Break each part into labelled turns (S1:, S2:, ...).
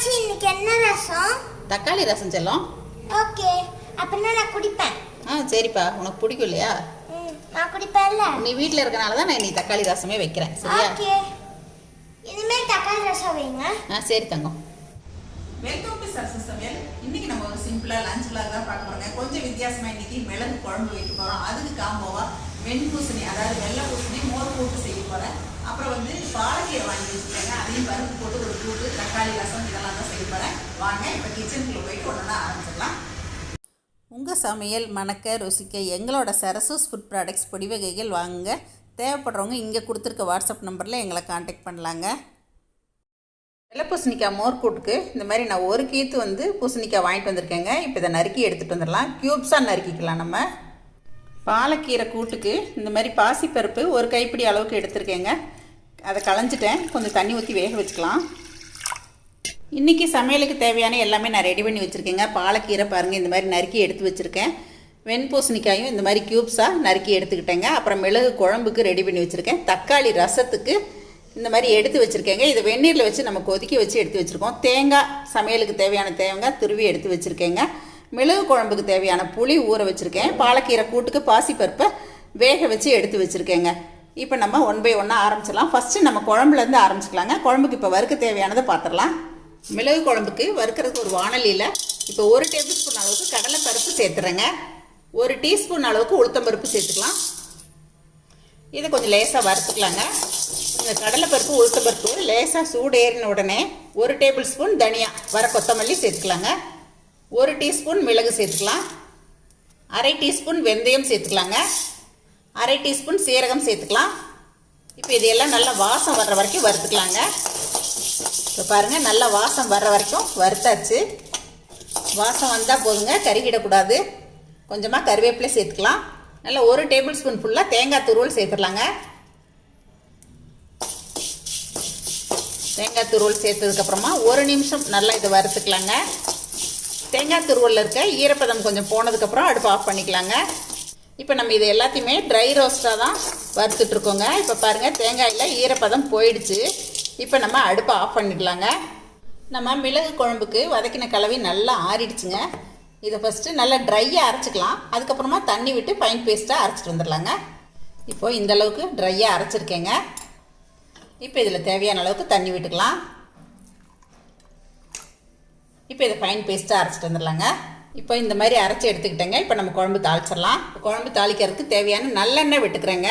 S1: என்னாச்சு இன்னைக்கு என்ன ரசம்?
S2: தக்காளி ரசம் செல்லம்.
S1: ஓகே அப்படின்னா நான் குடிப்பேன்?
S2: ஆ சரிப்பா. உனக்கு பிடிக்கும் இல்லையா
S1: ம், நான் குடிப்பேன்ல.
S2: நீ வீட்டில் இருக்கனால தான் நான் இன்னைக்கு தக்காளி ரசமே வைக்கிறேன் சரியா?
S1: ஓகே. இனிமேல் தக்காளி ரசம் வைங்க.
S2: ஆ சரி தங்கம்.
S3: வெல்கம் டு சக்சஸ் சமையல் இன்னைக்கு நம்ம ஒரு சிம்பிளா லஞ்ச் தான் பார்க்க போறோங்க. கொஞ்சம் வித்தியாசமா இன்னைக்கு மிளகு குழம்பு வைக்க போறோம். அதுக்கு காம்போவா வெண்பூசணி அதாவது வெள்ளை பூசணி மோர் கூட்டு செய்ய போறேன். அப்புறம் வந்து பாலக்கீரை வாங்கி வச்சுருக்காங்க. அதையும் பருப்பு போட்டு ஒரு கூட்டு தக்காளி ரசம் இதெல்லாம் தான் செய்ய போறேன். வாங்க இப்போ கிச்சனுக்குள்ள போயிட்டு ஒன்றா ஆரம்பிச்சிடலாம்.
S2: உங்கள் சமையல் மணக்க ருசிக்க எங்களோட சரசூஸ் ஃபுட் ப்ராடக்ட்ஸ் பொடி வகைகள் வாங்குங்க. தேவைப்படுறவங்க இங்கே கொடுத்துருக்க வாட்ஸ்அப் நம்பரில் எங்களை காண்டாக்ட் பண்ணலாங்க. வெள்ளை பூசணிக்காய் மோர் கூட்டுக்கு இந்த மாதிரி நான் ஒரு கீத்து வந்து பூசணிக்காய் வாங்கிட்டு வந்திருக்கேங்க. இப்போ இதை நறுக்கி எடுத்துகிட்டு வந்துடலாம். க்யூப்ஸாக நறுக்கிக்கலாம் நம்ம. பாலக்கீரை கூட்டுக்கு இந்த மாதிரி பாசிப்பருப்பு ஒரு கைப்பிடி அளவுக்கு எடுத்திருக்கேங்க. அதை களைஞ்சிட்டேன். கொஞ்சம் தண்ணி ஊற்றி வேக வச்சுக்கலாம். இன்றைக்கி சமையலுக்கு தேவையான எல்லாமே நான் ரெடி பண்ணி வச்சுருக்கேங்க. பாலக்கீரை பாருங்கள் இந்த மாதிரி நறுக்கி எடுத்து வச்சுருக்கேன். வெண்பூசணிக்காயும் இந்த மாதிரி க்யூப்ஸாக நறுக்கி எடுத்துக்கிட்டேங்க. அப்புறம் மிளகு குழம்புக்கு ரெடி பண்ணி வச்சுருக்கேன். தக்காளி ரசத்துக்கு இந்த மாதிரி எடுத்து வச்சுருக்கேங்க. இதை வெந்நீரில் வச்சு நம்ம கொதிக்க வச்சு எடுத்து வச்சுருக்கோம். தேங்காய் சமையலுக்கு தேவையான தேங்காய் துருவி எடுத்து வச்சுருக்கேங்க. மிளகு குழம்புக்கு தேவையான புளி ஊற வச்சுருக்கேன். பாலக்கீரை கூட்டுக்கு பாசிப்பருப்பை வேக வச்சு எடுத்து வச்சுருக்கேங்க. இப்போ நம்ம ஒன் பை ஒன்னாக ஆரம்பிச்சிடலாம். ஃபஸ்ட்டு நம்ம குழம்புலேருந்து ஆரம்பிச்சிக்கலாங்க. குழம்புக்கு இப்போ வறுக்க தேவையானதை பார்த்துடலாம் மிளகு குழம்புக்கு வறுக்கிறதுக்கு ஒரு வானலியில் இப்போ ஒரு டேபிள் ஸ்பூன் அளவுக்கு கடலை பருப்பு சேர்த்துறேங்க. ஒரு டீஸ்பூன் அளவுக்கு உளுத்தம்பருப்பு சேர்த்துக்கலாம். இதை கொஞ்சம் லேசாக வறுத்துக்கலாங்க. இந்த கடலைப்பருப்பு உளுத்தம்பருப்பு லேசாக சூடு ஏறின உடனே ஒரு டேபிள் ஸ்பூன் தனியா வர கொத்தமல்லி சேர்த்துக்கலாங்க. ஒரு டீஸ்பூன் மிளகு சேர்த்துக்கலாம். அரை டீஸ்பூன் வெந்தயம் சேர்த்துக்கலாங்க. அரை டீஸ்பூன் சீரகம் சேர்த்துக்கலாம். இப்போ இதையெல்லாம் நல்லா வாசம் வர்ற வரைக்கும் வறுத்துக்கலாங்க. இப்போ பாருங்கள் நல்லா வாசம் வர்ற வரைக்கும் வறுத்தாச்சு. வாசம் வந்தால் போதுங்க கருகிடக்கூடாது. கொஞ்சமாக கருவேப்பிலை சேர்த்துக்கலாம். நல்லா ஒரு டேபிள் ஸ்பூன் ஃபுல்லாக தேங்காய் துருவல் சேர்த்துடலாங்க. தேங்காய் துருவல் சேர்த்ததுக்கப்புறமா ஒரு நிமிஷம் நல்லா இதை வறுத்துக்கலாங்க. தேங்காய் துருவலில் இருக்க ஈரப்பதம் கொஞ்சம் போனதுக்கப்புறம் அடுப்பு ஆஃப் பண்ணிக்கலாங்க. இப்போ நம்ம இது எல்லாத்தையுமே ட்ரை ரோஸ்ட்டாக தான் வறுத்துட்ருக்கோங்க இப்போ பாருங்கள் தேங்காயில் ஈரப்பதம் போயிடுச்சு. இப்போ நம்ம அடுப்பை ஆஃப் பண்ணிடலாங்க. நம்ம மிளகு குழம்புக்கு வதக்கின கலவி நல்லா ஆறிடுச்சுங்க. இதை ஃபஸ்ட்டு நல்லா ட்ரையாக அரைச்சிக்கலாம். அதுக்கப்புறமா தண்ணி விட்டு ஃபைன் பேஸ்ட்டாக அரைச்சிட்டு வந்துடலாங்க. இப்போது இந்த அளவுக்கு ட்ரையாக அரைச்சிருக்கேங்க. இப்போ இதில் தேவையான அளவுக்கு தண்ணி விட்டுக்கலாம். இப்போ இதை ஃபைன் பேஸ்ட்டாக அரைச்சிட்டு வந்துடலாங்க. இப்போ இந்த மாதிரி அரைச்சி எடுத்துக்கிட்டேங்க. இப்போ நம்ம குழம்பு தாளிச்சிடலாம். குழம்பு தாளிக்கிறதுக்கு தேவையான நல்லெண்ணெய் விட்டுக்கிறேங்க.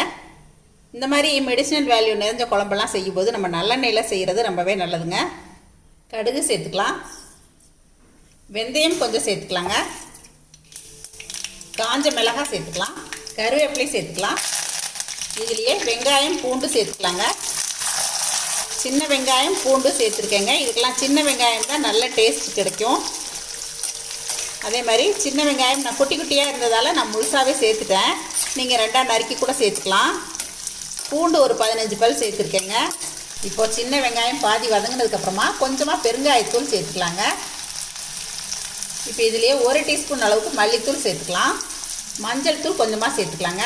S2: இந்த மாதிரி மெடிசினல் வேல்யூ நிறைஞ்ச குழம்பெல்லாம் செய்யும்போது நம்ம நல்லெண்ணெயில் செய்கிறது ரொம்பவே நல்லதுங்க. கடுகு சேர்த்துக்கலாம். வெந்தயம் கொஞ்சம் சேர்த்துக்கலாங்க. காஞ்ச மிளகாய் சேர்த்துக்கலாம். கருவேப்பிலை சேர்த்துக்கலாம். இதுலேயே வெங்காயம் பூண்டு சேர்த்துக்கலாங்க. சின்ன வெங்காயம் பூண்டு சேர்த்துருக்கேங்க. இதுக்கெல்லாம் சின்ன வெங்காயம் தான் நல்ல டேஸ்ட் கிடைக்கும். அதே மாதிரி சின்ன வெங்காயம் நான் குட்டி குட்டியாக இருந்ததால் நான் முழுசாகவே சேர்த்துட்டேன். நீங்கள் ரெண்டாக நறுக்கி கூட சேர்த்துக்கலாம். பூண்டு ஒரு பதினஞ்சு பல் சேர்த்துருக்கேங்க. இப்போது சின்ன வெங்காயம் பாதி வதங்கினதுக்கப்புறமா கொஞ்சமாக பெருங்காயத்தூள் சேர்த்துக்கலாங்க. இப்போ இதுலேயே ஒரு டீஸ்பூன் அளவுக்கு மல்லித்தூள் சேர்த்துக்கலாம். மஞ்சள் தூள் கொஞ்சமாக சேர்த்துக்கலாங்க.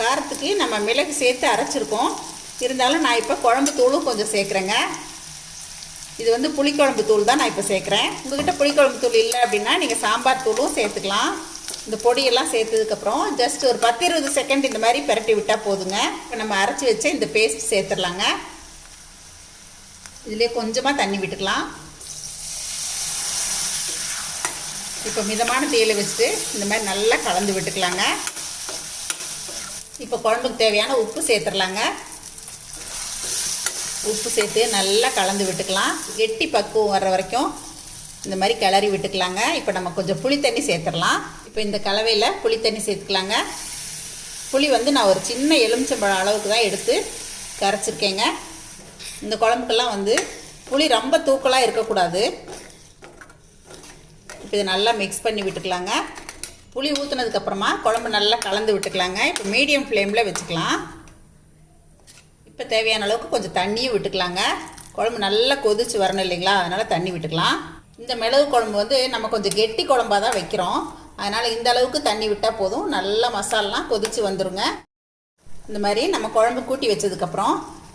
S2: காரத்துக்கு நம்ம மிளகு சேர்த்து அரைச்சிருக்கோம். இருந்தாலும் நான் இப்போ குழம்பு தூளும் கொஞ்சம் சேர்க்குறேங்க. இது வந்து புளிக்குழம்பு தூள் தான் நான் இப்போ சேர்க்குறேன். உங்கள்கிட்ட புளிக்குழம்பு தூள் இல்லை அப்படின்னா நீங்கள் சாம்பார் தூளும் சேர்த்துக்கலாம். இந்த பொடியெல்லாம் சேர்த்ததுக்கப்புறம் ஜஸ்ட் ஒரு பத்து இருபது செகண்ட் இந்த மாதிரி பிரட்டி விட்டால் போதுங்க. இப்போ நம்ம அரைச்சி வச்ச இந்த பேஸ்ட் சேர்த்துடலாங்க. இதுலேயே கொஞ்சமாக தண்ணி விட்டுக்கலாம். இப்போ மிதமான தீயில வச்சுட்டு இந்த மாதிரி நல்லா கலந்து விட்டுக்கலாங்க. இப்போ குழம்புக்கு தேவையான உப்பு சேர்த்துடலாங்க. உப்பு சேர்த்து நல்லா கலந்து விட்டுக்கலாம். கெட்டி பக்குவம் வர்ற வரைக்கும் இந்த மாதிரி கிளறி விட்டுக்கலாங்க. இப்போ நம்ம கொஞ்சம் புளி தண்ணி சேர்த்துடலாம். இப்போ இந்த கலவையில் புளி தண்ணி சேர்த்துக்கலாங்க. புளி வந்து நான் ஒரு சின்ன எலுமிச்சம்பழம் அளவுக்கு தான் எடுத்து கரைச்சிருக்கேங்க. இந்த குழம்புக்கெல்லாம் வந்து புளி ரொம்ப தூக்கலாக இருக்கக்கூடாது. இப்போ இதை நல்லா மிக்ஸ் பண்ணி விட்டுக்கலாங்க. புளி ஊற்றுனதுக்கப்புறமா குழம்பு நல்லா கலந்து விட்டுக்கலாங்க. இப்போ மீடியம் ஃப்ளேமில் வச்சுக்கலாம். இப்போ தேவையான அளவுக்கு கொஞ்சம் தண்ணியும் விட்டுக்கலாங்க. குழம்பு நல்லா கொதிச்சு வரணும் இல்லைங்களா? அதனால் தண்ணி விட்டுக்கலாம். இந்த மிளகு குழம்பு வந்து நம்ம கொஞ்சம் கெட்டி குழம்பாக தான் வைக்கிறோம். அதனால் இந்த அளவுக்கு தண்ணி விட்டால் போதும். நல்லா மசாலாலாம் கொதிச்சு வந்துருங்க. இந்த மாதிரி நம்ம குழம்பு கூட்டி வச்சதுக்கப்புறம்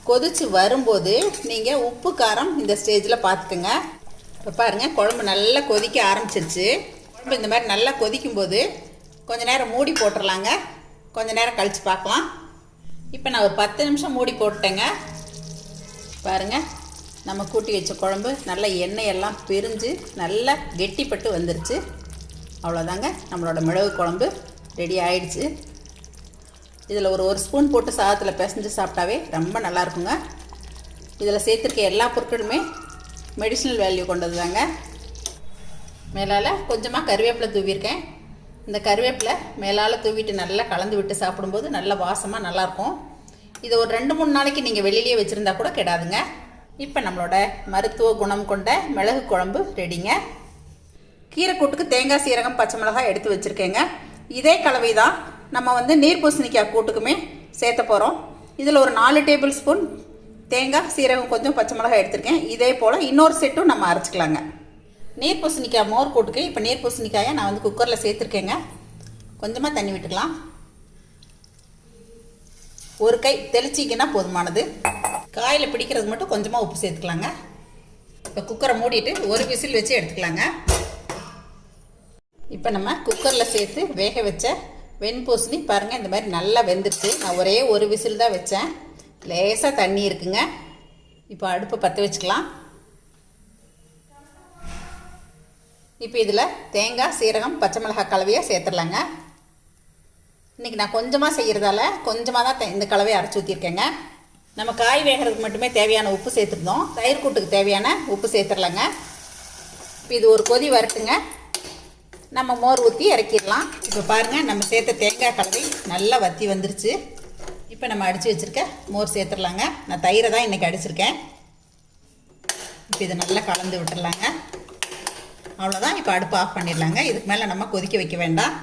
S2: கொதிச்சு வரும்போது நீங்கள் உப்பு காரம் இந்த ஸ்டேஜில் பார்த்துக்குங்க இப்போ பாருங்கள் குழம்பு நல்லா கொதிக்க ஆரம்பிச்சிருச்சு. குழம்பு இந்த மாதிரி நல்லா கொதிக்கும்போது கொஞ்சம் நேரம் மூடி போட்டுடலாங்க கொஞ்ச நேரம் கழித்து பார்க்கலாம் இப்போ நான் ஒரு பத்து நிமிஷம் மூடி போட்டேங்க பாருங்கள் நம்ம கூட்டி வச்ச குழம்பு நல்லா எண்ணெய் எல்லாம் பிரிஞ்சு நல்லா கெட்டிப்பட்டு வந்துருச்சு. அவ்வளோதாங்க நம்மளோட மிளகு குழம்பு ரெடி ஆயிடுச்சு. இதில் ஒரு ஒரு ஸ்பூன் போட்டு சாதத்தில் பிசைஞ்சு சாப்பிட்டாவே ரொம்ப நல்லாயிருக்குங்க இதில் சேர்த்துருக்க எல்லா பொருட்களுமே மெடிசினல் வேல்யூ கொண்டது தாங்க மேலால் கொஞ்சமாக கருவேப்பிலை தூவியிருக்கேன். இந்த கருவேப்பிலை மேலால் தூவிட்டு நல்லா கலந்து விட்டு சாப்பிடும்போது நல்ல வாசமாக நல்லாயிருக்கும். இதை ஒரு ரெண்டு மூணு நாளைக்கு நீங்கள் வெளியிலேயே வச்சுருந்தா கூட கெடாதுங்க. இப்போ நம்மளோட மருத்துவ குணம் கொண்ட மிளகு குழம்பு ரெடிங்க. கீரைக்கூட்டுக்கு தேங்காய் சீரகம் பச்சை மிளகாய் எடுத்து வச்சுருக்கேங்க. இதே கலவை தான் நம்ம வந்து நீர் பூசணிக்காய் கூட்டுக்குமே சேர்த்த போகிறோம் இதில் ஒரு நாலு டேபிள் ஸ்பூன் தேங்காய் சீரகம் கொஞ்சம் பச்சை மிளகாய் எடுத்திருக்கேன். இதே போல் இன்னொரு செட்டும் நம்ம அரைச்சிக்கலாங்க. நீர் பூசணிக்காய் மோர் கூட்டுக்கு இப்போ நீர் பூசணிக்காயை நான் வந்து குக்கரில் சேர்த்துருக்கேங்க. கொஞ்சமாக தண்ணி விட்டுக்கலாம். ஒரு கை தெளிச்சிங்கன்னா போதுமானது. காயில் பிடிக்கிறது மட்டும் கொஞ்சமாக உப்பு சேர்த்துக்கலாங்க. இப்போ குக்கரை மூடிட்டு ஒரு விசில் வச்சு எடுத்துக்கலாங்க. இப்போ நம்ம குக்கரில் சேர்த்து வேக வச்ச வெண்பூசணி பாருங்கள் இந்த மாதிரி நல்லா வெந்துருச்சு. நான் ஒரே ஒரு விசில் தான் வச்சேன். லேசாக தண்ணி இருக்குங்க. இப்போ அடுப்பை பற்ற வச்சுக்கலாம். இப்போ இதில் தேங்காய் சீரகம் பச்சை மிளகாய் கலவையை சேர்த்துடலாங்க. இன்றைக்கி நான் கொஞ்சமாக செய்கிறதால கொஞ்சமாக தான் இந்த கலவையை அரைச்சி ஊற்றிருக்கேங்க நம்ம காய் வேகிறதுக்கு மட்டுமே தேவையான உப்பு சேர்த்துருந்தோம். தயிர் கூட்டுக்கு தேவையான உப்பு சேர்த்துடலாங்க. இப்போ இது ஒரு கொதி வரட்டுங்க. நம்ம மோர் ஊற்றி இறக்கிடலாம். இப்போ பாருங்கள் நம்ம சேர்த்த தேங்காய் கலவை நல்லா வத்தி வந்துருச்சு. இப்போ நம்ம அடித்து வச்சுருக்க மோர் சேர்த்துடலாங்க. நான் தயிரை தான் இன்றைக்கி அடிச்சிருக்கேன். இப்போ இதை நல்லா கலந்து விட்டுடலாங்க. அவ்வளோதான் இப்போ அடுப்பு ஆஃப் பண்ணிடலாங்க. இதுக்கு மேலே நம்ம கொதிக்க வைக்க வேண்டாம்.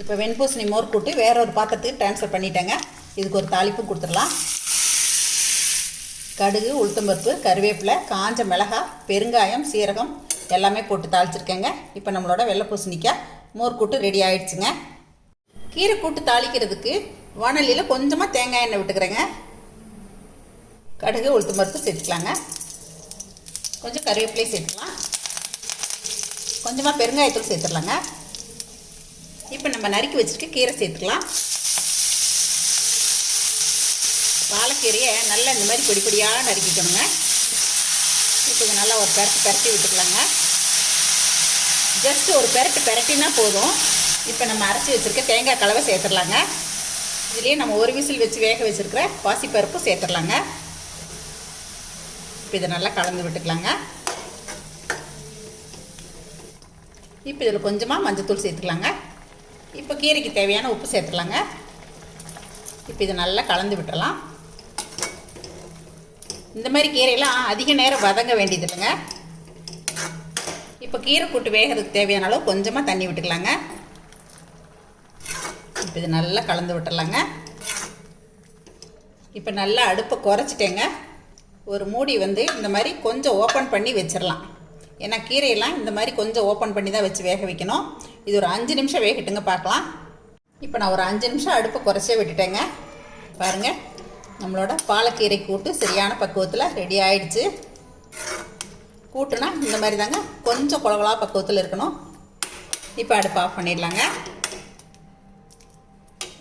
S2: இப்போ வெண்பூசணி மோர் கூட்டு வேற ஒரு பாத்திரத்துக்கு ட்ரான்ஸ்ஃபர் பண்ணிட்டேங்க. இதுக்கு ஒரு தாளிப்பு கொடுத்துடலாம். கடுகு உளுத்தம்பருப்பு கருவேப்பிலை காஞ்ச மிளகாய் பெருங்காயம் சீரகம் எல்லாமே போட்டு தாளிச்சிருக்கேங்க. இப்போ நம்மளோட வெள்ளை பூசணிக்காய் மோர் கூட்டு ரெடி ஆயிடுச்சுங்க. கீரை கூட்டு தாளிக்கிறதுக்கு வானலியில் கொஞ்சமாக தேங்காய் எண்ணெய் விட்டுக்கிறேங்க. கடுகு உளுத்தம்பருப்பு சேர்த்துக்கலாங்க. கொஞ்சம் கருவேப்பிலையும் சேர்த்துக்கலாம். கொஞ்சமாக பெருங்காயத்தூள் சேர்த்துடலாங்க. இப்போ நம்ம நறுக்கி வச்சுருக்க கீரை சேர்த்துக்கலாம். வாழைக்கீரையை நல்லா இந்த மாதிரி பொடி பொடியாக நறுக்கிக்கணுங்க. இப்போ இது நல்லா ஒரு பெரட்டு பெரட்டி விட்டுக்கலாங்க. ஜஸ்ட் ஒரு பெரட்டு பெரட்டினா போதும். இப்போ நம்ம அரைச்சி வச்சுருக்க தேங்காய் கலவை சேர்த்துடலாங்க. இதுலேயே நம்ம ஒரு விசில் வச்சு வேக வச்சுருக்கிற பாசிப்பருப்பு சேர்த்துடலாங்க. இப்போ இதை நல்லா கலந்து விட்டுக்கலாங்க. இப்போ இதில் கொஞ்சமாக மஞ்சத்தூள் சேர்த்துக்கலாங்க. இப்போ கீரைக்கு தேவையான உப்பு சேர்த்துக்கலாங்க. இப்போ இதை நல்லா கலந்து விட்டுறலாம் இந்த மாதிரி கீரையெல்லாம் அதிக நேரம் வதங்க வேண்டியது இல்லைங்க இப்போ கீரை கூட்டு வேகிறதுக்கு தேவையான அளவு கொஞ்சமாக தண்ணி விட்டுக்கலாங்க. இப்போ இது நல்லா கலந்து விட்டுறலாங்க இப்போ நல்லா அடுப்பை குறைச்சிட்டேங்க. ஒரு மூடி வந்து இந்த மாதிரி கொஞ்சம் ஓப்பன் பண்ணி வச்சிடலாம். ஏன்னா கீரையெல்லாம் இந்த மாதிரி கொஞ்சம் ஓப்பன் பண்ணி தான் வச்சு வேக வைக்கணும். இது ஒரு அஞ்சு நிமிஷம் வேகட்டுங்க பார்க்கலாம். இப்போ நான் ஒரு அஞ்சு நிமிஷம் அடுப்பை குறைச்சே விட்டுட்டேங்க. பாருங்கள் நம்மளோட பாலக்கீரை கூட்டு சரியான பக்குவத்தில் ரெடி ஆயிடுச்சு. கூட்டுனா இந்த மாதிரி தாங்க கொஞ்சம் குளகுலா பக்குவத்தில் இருக்கணும். இப்போ அடுப்பு ஆஃப் பண்ணிடலாங்க.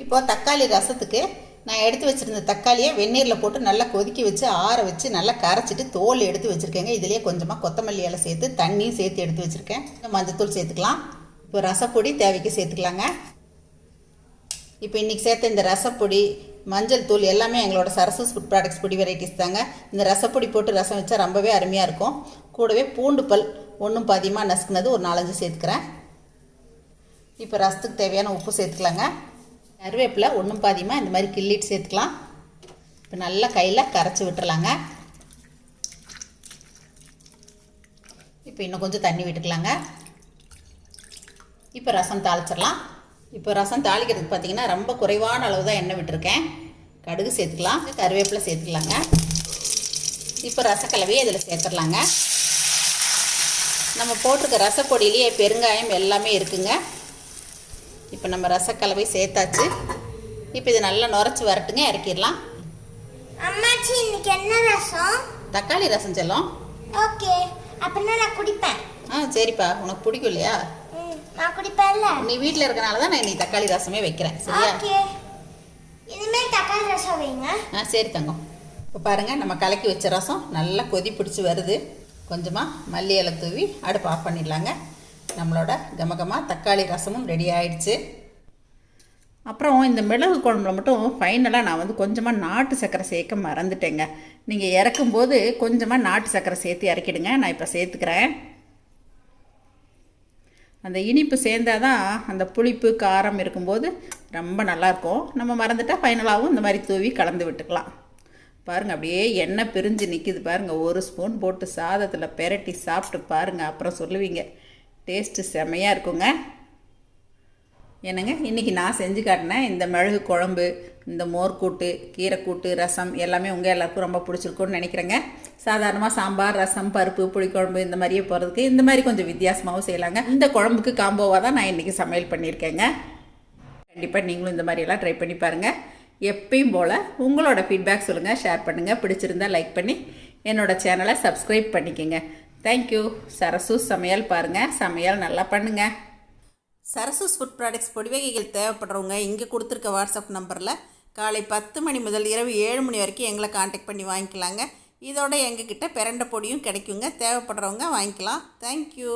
S2: இப்போ தக்காளி ரசத்துக்கு நான் எடுத்து வச்சுருந்த தக்காளியை வெந்நீரில் போட்டு நல்லா கொதிக்க வச்சு ஆற வச்சு நல்லா கரைச்சிட்டு தோல் எடுத்து வச்சுருக்கேங்க. இதுலேயே கொஞ்சமாக கொத்தமல்லி இலை சேர்த்து தண்ணியும் சேர்த்து எடுத்து வச்சுருக்கேன். மஞ்சத்தூள் சேர்த்துக்கலாம். இப்போ ரசப்பொடி தேவைக்கு சேர்த்துக்கலாங்க. இப்போ இன்றைக்கி சேர்த்த இந்த ரசப்பொடி மஞ்சள் தூள் எல்லாமே எங்களோட சரசஸ் ஃபுட் ப்ராடக்ட்ஸ் பொடி வெரைட்டிஸ் தாங்க. இந்த ரசப்பொடி போட்டு ரசம் வச்சா ரொம்பவே அருமையாக இருக்கும். கூடவே பூண்டு பல் ஒன்றும் பாதியமாக நசுக்குனது ஒரு நாலஞ்சு சேர்த்துக்கிறேன். இப்போ ரசத்துக்கு தேவையான உப்பு சேர்த்துக்கலாங்க. கருவேப்பிலை ஒன்றும் பாதியமாக இந்த மாதிரி கிள்ளிட்டு சேர்த்துக்கலாம். இப்போ நல்லா கையில் கரைச்சி விட்டுறலாங்க. இப்போ இன்னும் கொஞ்சம் தண்ணி விட்டுக்கலாங்க. இப்போ ரசம் தாளிச்சிடலாம். இப்போ ரசம் தாளிக்கிறதுக்கு பார்த்தீங்கன்னா ரொம்ப குறைவான அளவு தான் எண்ணெய் விட்டுருக்கேன். கடுகு சேர்த்துக்கலாம். கருவேப்பிலை சேர்த்துக்கலாங்க. இப்போ ரசக்கலவையை இதில் சேர்த்துடலாங்க. நம்ம போட்டிருக்க ரசப்பொடியிலேயே பெருங்காயம் எல்லாமே இருக்குங்க. இப்போ நம்ம ரசக்கலவை சேர்த்தாச்சு. இப்போ இது நல்லா நுரைச்சி வரட்டுங்க இறக்கிடலாம்.
S1: அம்மாச்சி இன்னைக்கு என்ன ரசம்?
S2: தக்காளி ரசம் செல்லம்.
S1: ஓகே அப்படின்னா நான் குடிப்பேன்.
S2: ஆ சரிப்பா உனக்கு பிடிக்கும் இல்லையா?
S1: நான் குடிப்பேன்ல.
S2: நீ வீட்டில் இருக்கனால தான் நான் இன்னைக்கு தக்காளி ரசமே வைக்கிறேன் சரியா?
S1: ஓகே. இனிமேல் தக்காளி ரசம் வைங்க.
S2: ஆ சரி தங்கம். இப்போ பாருங்கள் நம்ம கலக்கி வச்ச ரசம் நல்லா கொதி பிடிச்சி வருது. கொஞ்சமாக மல்லி இலை தூவி அடுப்பு ஆஃப் பண்ணிடலாங்க. நம்மளோட கமகமாக தக்காளி ரசமும் ரெடி ஆயிடுச்சு. அப்புறம் இந்த மிளகு குழம்புல மட்டும் ஃபைனலாக நான் வந்து கொஞ்சமாக நாட்டு சர்க்கரை சேர்க்க மறந்துட்டேங்க. நீங்கள் இறக்கும்போது கொஞ்சமாக நாட்டு சர்க்கரை சேர்த்து இறக்கிடுங்க. நான் இப்போ சேர்த்துக்கிறேன். அந்த இனிப்பு சேர்ந்தாதான் அந்த புளிப்பு காரம் இருக்கும்போது ரொம்ப நல்லாயிருக்கும் நம்ம மறந்துட்டால் ஃபைனலாகவும் இந்த மாதிரி தூவி கலந்து விட்டுக்கலாம். பாருங்கள் அப்படியே எண்ணெய் பிரிஞ்சு நிற்கிது பாருங்கள் ஒரு ஸ்பூன் போட்டு சாதத்தில் பெரட்டி சாப்பிட்டு பாருங்கள் அப்புறம் சொல்லுவீங்க டேஸ்ட்டு செமையாக இருக்குங்க. என்னங்க இன்றைக்கி நான் செஞ்சு காட்டினேன் இந்த மிளகு குழம்பு இந்த மோர்க்கூட்டு கீரைக்கூட்டு ரசம் எல்லாமே உங்கள் எல்லாருக்கும் ரொம்ப பிடிச்சிருக்கும்னு நினைக்கிறேங்க. சாதாரணமாக சாம்பார் ரசம் பருப்பு புளிக்குழம்பு இந்த மாதிரியே போகிறதுக்கு இந்த மாதிரி கொஞ்சம் வித்தியாசமாகவும் செய்யலாங்க. இந்த குழம்புக்கு காம்போவாக தான் நான் இன்றைக்கி சமையல் பண்ணியிருக்கேங்க. கண்டிப்பாக நீங்களும் இந்த மாதிரியெல்லாம் ட்ரை பண்ணி பாருங்கள் எப்பயும் போல் உங்களோட ஃபீட்பேக் சொல்லுங்கள் ஷேர் பண்ணுங்கள் பிடிச்சிருந்தா லைக் பண்ணி என்னோடய சேனலை சப்ஸ்கிரைப் பண்ணிக்கோங்க. தேங்க்யூ சரசு சமையல் பாருங்கள் சமையல் நல்லா பண்ணுங்கள் சரசூஸ் ஃபுட் ப்ராடக்ட்ஸ் பொடிவகைகள் தேவைப்படுறவங்க இங்கே கொடுத்துருக்க வாட்ஸ்அப் நம்பரில் காலை பத்து மணி முதல் இரவு ஏழு மணி வரைக்கும் எங்களை காண்டாக்ட் பண்ணி வாங்கிக்கலாங்க. இதோட எங்ககிட்ட பிறண்ட பொடியும் கிடைக்குங்க. தேவைப்படுறவங்க வாங்கிக்கலாம். தேங்க்யூ